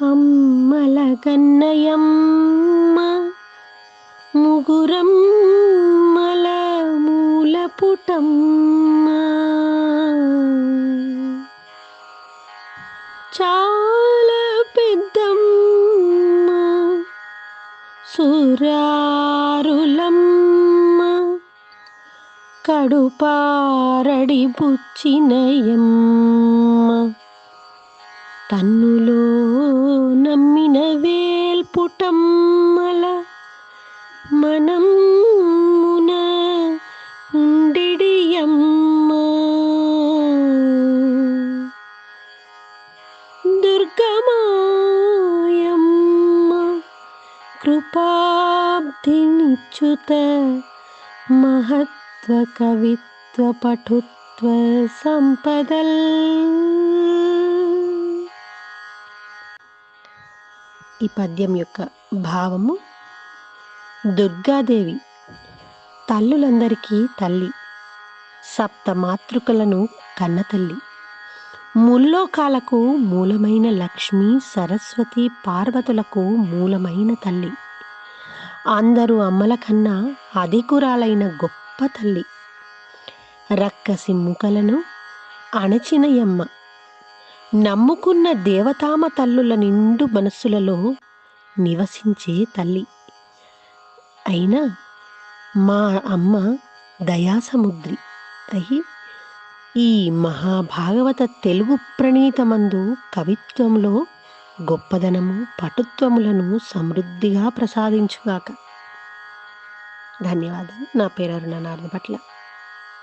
అమ్మల కన్నయమ్మ ముగురమ్మల మూల పుటమ్మ చాలా పెద్దమ్మ సురారులమ్మ కడుపారడి బుచ్చినయమ్మ. తన్నులో మనం ఉండిడియమ్మ. దుర్గమాయమ్మ కృపాబ్ధినిచ్యుత మహత్వ కవిత్వ పఠుత్వ సంపదల్. ఈ పద్యం యొక్క భావము దుర్గాదేవి తల్లులందరికీ తల్లి సప్త మాతృకలను కన్నతల్లి ముల్లోకాలకు మూలమైన లక్ష్మి సరస్వతి పార్వతులకు మూలమైన తల్లి. అందరూ అమ్మల కన్నా అధికురాలైన గొప్ప తల్లి. రక్కసి ముఖలను అణచినయమ్మ నమ్ముకున్న దేవతామ తల్లుల నిండు మనస్సులలో నివసించే తల్లి. అయినా మా అమ్మ దయాసముద్రి అయి ఈ మహాభాగవత తెలుగు ప్రణీతమందు కవిత్వంలో గొప్పదనము పటుత్వములను సమృద్ధిగా ప్రసాదించుగాక. ధన్యవాదాలు. నా పేరు అరుణ నారద పట్ల